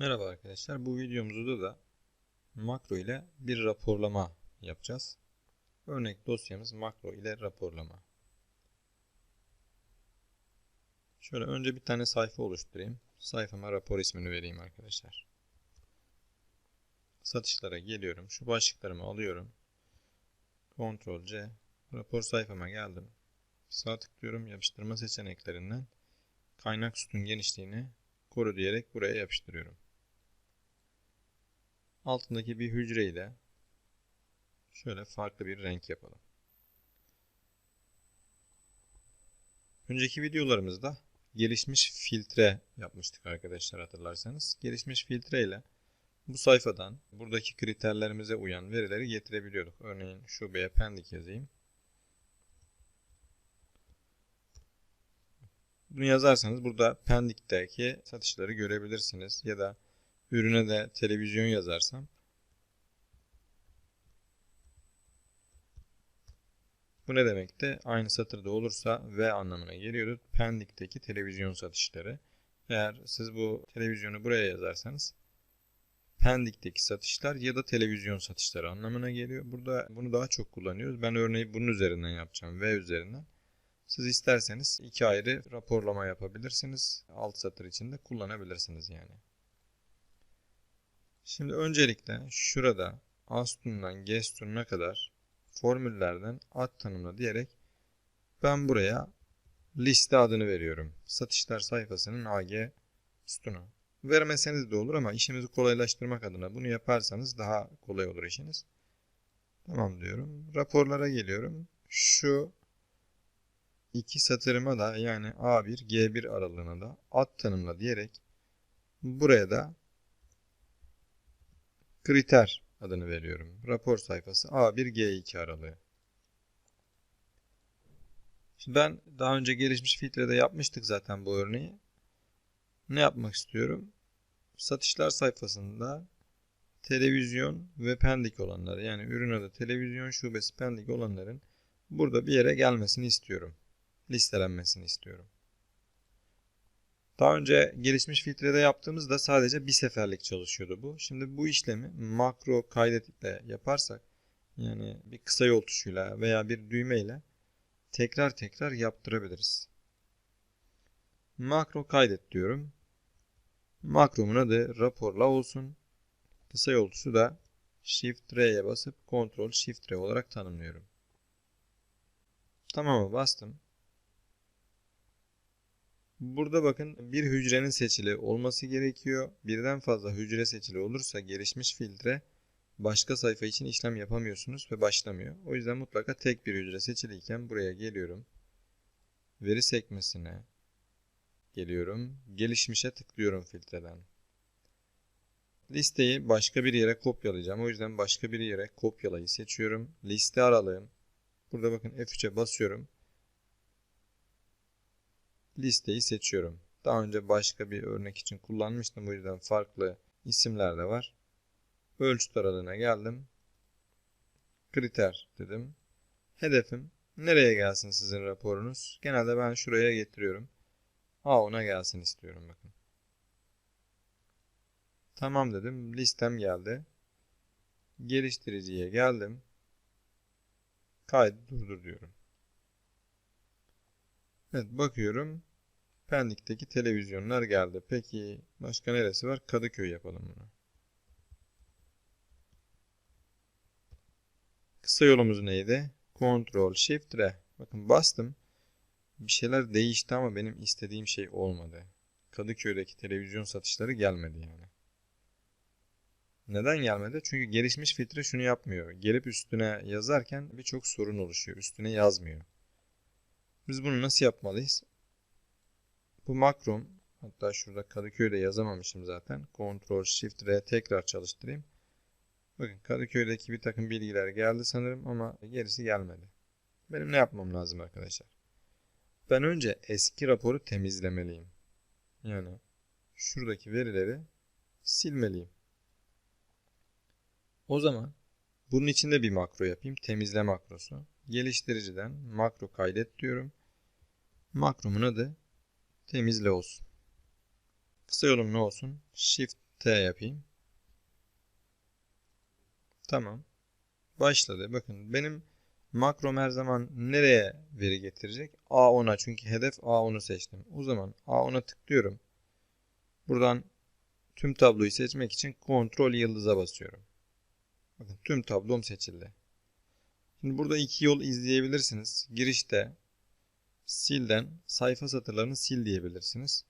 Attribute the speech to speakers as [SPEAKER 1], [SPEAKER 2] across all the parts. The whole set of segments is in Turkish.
[SPEAKER 1] Merhaba arkadaşlar. Bu videomuzda da makro ile bir raporlama yapacağız. Örnek dosyamız makro ile raporlama. Şöyle önce bir tane sayfa oluşturayım. Sayfama rapor ismini vereyim arkadaşlar. Satışlara geliyorum. Şu başlıklarımı alıyorum. Ctrl C. Rapor sayfama geldim. Sağ tıklıyorum. Yapıştırma seçeneklerinden kaynak sütun genişliğini koru diyerek buraya yapıştırıyorum. Altındaki bir hücreyi de şöyle farklı bir renk yapalım. Önceki videolarımızda gelişmiş filtre yapmıştık arkadaşlar hatırlarsanız. Gelişmiş filtre ile bu sayfadan buradaki kriterlerimize uyan verileri getirebiliyorduk. Örneğin şubeye pendik yazayım. Bunu yazarsanız burada Pendik'teki satışları görebilirsiniz. Ya da ürüne de televizyon yazarsam Bu ne demekti? Aynı satırda olursa V anlamına geliyordu. Pendik'teki televizyon satışları. Eğer siz bu televizyonu buraya yazarsanız Pendik'teki satışlar ya da televizyon satışları anlamına geliyor. Burada bunu daha çok kullanıyoruz. Ben örneği bunun üzerinden yapacağım. V üzerinden. Siz isterseniz iki ayrı raporlama yapabilirsiniz. Alt satır içinde kullanabilirsiniz yani. Şimdi öncelikle şurada A sütunundan G sütununa kadar formüllerden ad tanımla diyerek ben buraya liste adını veriyorum. Satışlar sayfasının AG sütunu. Vermeseniz de olur ama işimizi kolaylaştırmak adına bunu yaparsanız daha kolay olur işiniz. Tamam diyorum. Raporlara geliyorum. Şu iki satırıma da yani A1 G1 aralığına da ad tanımla diyerek buraya da kriter adını veriyorum. Rapor sayfası A1 G2 aralığı. Şimdi ben daha önce gelişmiş filtrede yapmıştık zaten bu örneği. Ne yapmak istiyorum? Satışlar sayfasında televizyon ve pendik olanları yani ürün adı televizyon şubesi pendik olanların burada bir yere gelmesini istiyorum. Listelenmesini istiyorum. Daha önce gelişmiş filtrede yaptığımızda sadece bir seferlik çalışıyordu bu. Şimdi bu işlemi makro kaydetle yaparsak yani bir kısa yol tuşuyla veya bir düğmeyle tekrar tekrar yaptırabiliriz. Makro kaydet diyorum. Makromun adı raporla olsun. Kısa yol tuşu da Shift R'ye basıp Ctrl Shift R olarak tanımlıyorum. Tamam'a bastım. Burada bakın bir hücrenin seçili olması gerekiyor. Birden fazla hücre seçili olursa gelişmiş filtre başka sayfa için işlem yapamıyorsunuz ve başlamıyor. O yüzden mutlaka tek bir hücre seçiliyken buraya geliyorum. Veri sekmesine geliyorum. Gelişmişe tıklıyorum filtreden. Listeyi başka bir yere kopyalayacağım. O yüzden başka bir yere kopyalayı seçiyorum. Liste aralığım. Burada bakın F3'e basıyorum listeyi seçiyorum. Daha önce başka bir örnek için kullanmıştım. Bu yüzden farklı isimler de var. Ölçüt aralığına geldim. Kriter dedim. Hedefim nereye gelsin sizin raporunuz? Genelde ben şuraya getiriyorum. A10'a gelsin istiyorum bakın. Tamam dedim. Listem geldi. Geliştiriciye geldim. Kaydı durdur diyorum. Evet bakıyorum. Pendik'teki televizyonlar geldi. Peki başka neresi var? Kadıköy yapalım bunu. Kısa yolumuz neydi? Ctrl Shift R. Bakın bastım. Bir şeyler değişti ama benim istediğim şey olmadı. Kadıköy'deki televizyon satışları gelmedi yani. Neden gelmedi? Çünkü gelişmiş filtre şunu yapmıyor. Gelip üstüne yazarken birçok sorun oluşuyor. Üstüne yazmıyor. Biz bunu nasıl yapmalıyız? Bu makrom hatta şurada Kadıköy'de yazamamışım zaten. Ctrl Shift R tekrar çalıştırayım. Bakın Kadıköy'deki bir takım bilgiler geldi sanırım ama gerisi gelmedi. Benim ne yapmam lazım arkadaşlar? Ben önce eski raporu temizlemeliyim. Yani şuradaki verileri silmeliyim. O zaman bunun için de bir makro yapayım. Temizle makrosu. Geliştiriciden makro kaydet diyorum. Makromun adı temizle olsun. Kısa yolum ne olsun? Shift T yapayım. Tamam. Başladı. Bakın benim makrom her zaman nereye veri getirecek? A10'a çünkü hedef A10'u seçtim. O zaman A10'a tıklıyorum. Buradan tüm tabloyu seçmek için kontrol yıldıza basıyorum. Bakın tüm tablom seçildi. Şimdi burada iki yol izleyebilirsiniz. Girişte silden sayfa satırlarını sil diyebilirsiniz.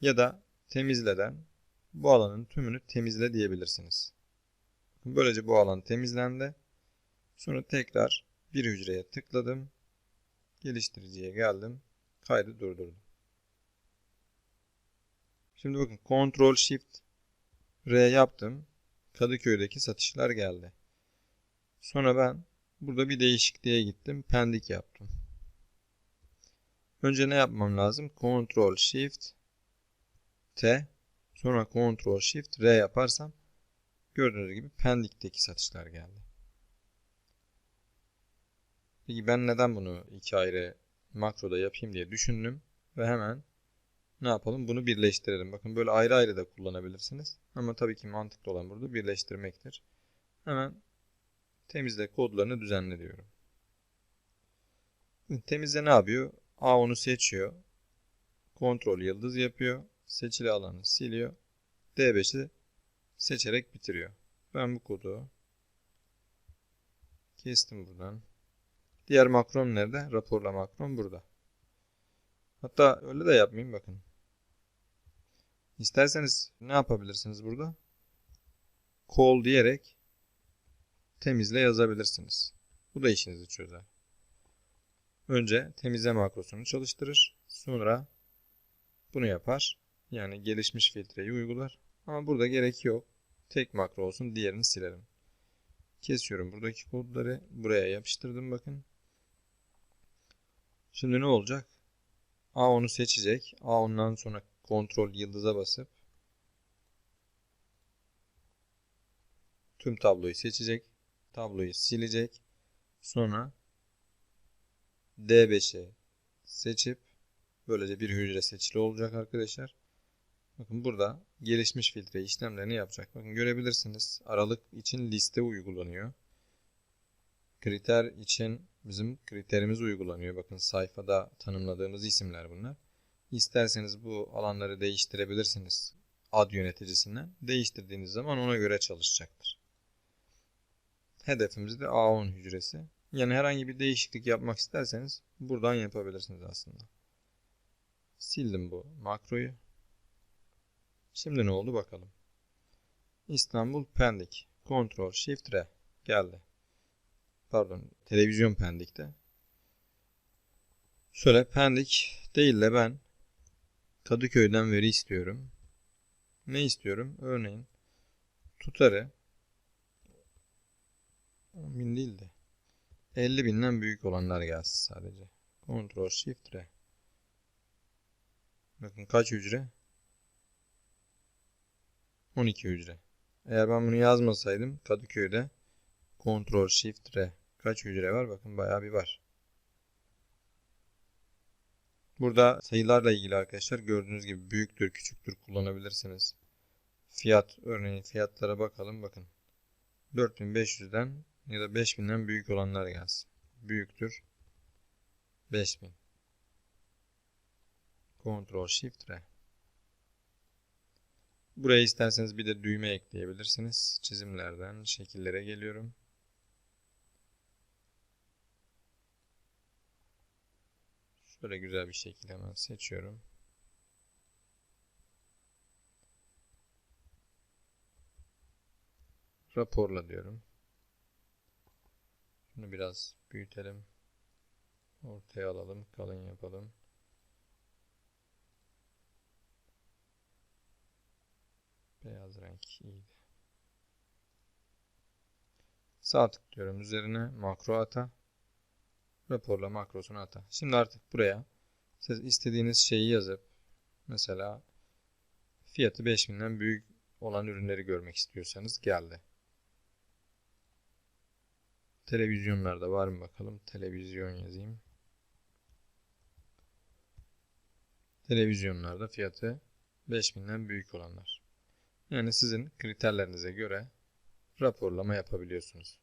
[SPEAKER 1] Ya da temizleden bu alanın tümünü temizle diyebilirsiniz. Böylece bu alan temizlendi. Sonra tekrar bir hücreye tıkladım. Geliştiriciye geldim. Kaydı durdurdum. Şimdi bakın Ctrl Shift R yaptım. Kadıköy'deki satışlar geldi. Sonra ben burada bir değişikliğe gittim. Pendik yaptım. Önce ne yapmam lazım? Ctrl Shift T sonra Ctrl Shift R yaparsam gördüğünüz gibi Pendik'teki satışlar geldi. Peki ben neden bunu iki ayrı makroda yapayım diye düşündüm ve hemen ne yapalım? Bunu birleştirelim. Bakın böyle ayrı ayrı da kullanabilirsiniz. Ama tabii ki mantıklı olan burada birleştirmektir. Hemen temizle kodlarını düzenle diyorum. Temizle ne yapıyor? A10'u seçiyor. Kontrol yıldız yapıyor. Seçili alanı siliyor. D5'i seçerek bitiriyor. Ben bu kodu kestim buradan. Diğer makrom nerede? Raporla makrom burada. Hatta öyle de yapmayayım bakın. İsterseniz ne yapabilirsiniz burada? Call diyerek temizle yazabilirsiniz. Bu da işinizi çözer. Önce temizle makrosunu çalıştırır. Sonra bunu yapar. Yani gelişmiş filtreyi uygular. Ama burada gerek yok. Tek makro olsun diğerini silerim. Kesiyorum buradaki kodları. Buraya yapıştırdım bakın. Şimdi ne olacak? A10'u seçecek. A10'dan sonra kontrol yıldıza basıp tüm tabloyu seçecek. Tabloyu silecek. Sonra D5'e seçip böylece bir hücre seçili olacak arkadaşlar. Bakın burada gelişmiş filtre işlemlerini yapacak. Bakın görebilirsiniz. Aralık için liste uygulanıyor. Kriter için bizim kriterimiz uygulanıyor. Bakın sayfada tanımladığımız isimler bunlar. İsterseniz bu alanları değiştirebilirsiniz ad yöneticisinden. Değiştirdiğiniz zaman ona göre çalışacaktır. Hedefimiz de A10 hücresi. Yani herhangi bir değişiklik yapmak isterseniz buradan yapabilirsiniz aslında. Sildim bu makroyu. Şimdi ne oldu bakalım. İstanbul Pendik. Ctrl Shift R geldi. Pardon, televizyon Pendik'te. Şöyle Pendik değil de ben Kadıköy'den veri istiyorum. Ne istiyorum? Örneğin tutarı 10 bin değil de 50 binden büyük olanlar gelsin sadece. Ctrl Shift R. Bakın kaç hücre? 12 hücre. Eğer ben bunu yazmasaydım Kadıköy'de Ctrl Shift R. Kaç hücre var? Bakın bayağı bir var. Burada sayılarla ilgili arkadaşlar gördüğünüz gibi büyüktür, küçüktür kullanabilirsiniz. Fiyat örneğin fiyatlara bakalım bakın. 4500'den ya da 5000'den büyük olanlar gelsin. Büyüktür. 5000. Ctrl Shift R. Buraya isterseniz bir de düğme ekleyebilirsiniz. Çizimlerden şekillere geliyorum. Şöyle güzel bir şekil hemen seçiyorum. Raporla diyorum. Şunu biraz büyütelim. Ortaya alalım. Kalın yapalım. Beyaz renk iyiydi. Sağ tıklıyorum üzerine makro ata. Raporla makrosunu ata. Şimdi artık buraya siz istediğiniz şeyi yazıp mesela fiyatı 5000'den büyük olan ürünleri görmek istiyorsanız geldi. Televizyonlarda var mı bakalım. Televizyon yazayım. Televizyonlarda fiyatı 5000'den büyük olanlar. Yani sizin kriterlerinize göre raporlama yapabiliyorsunuz.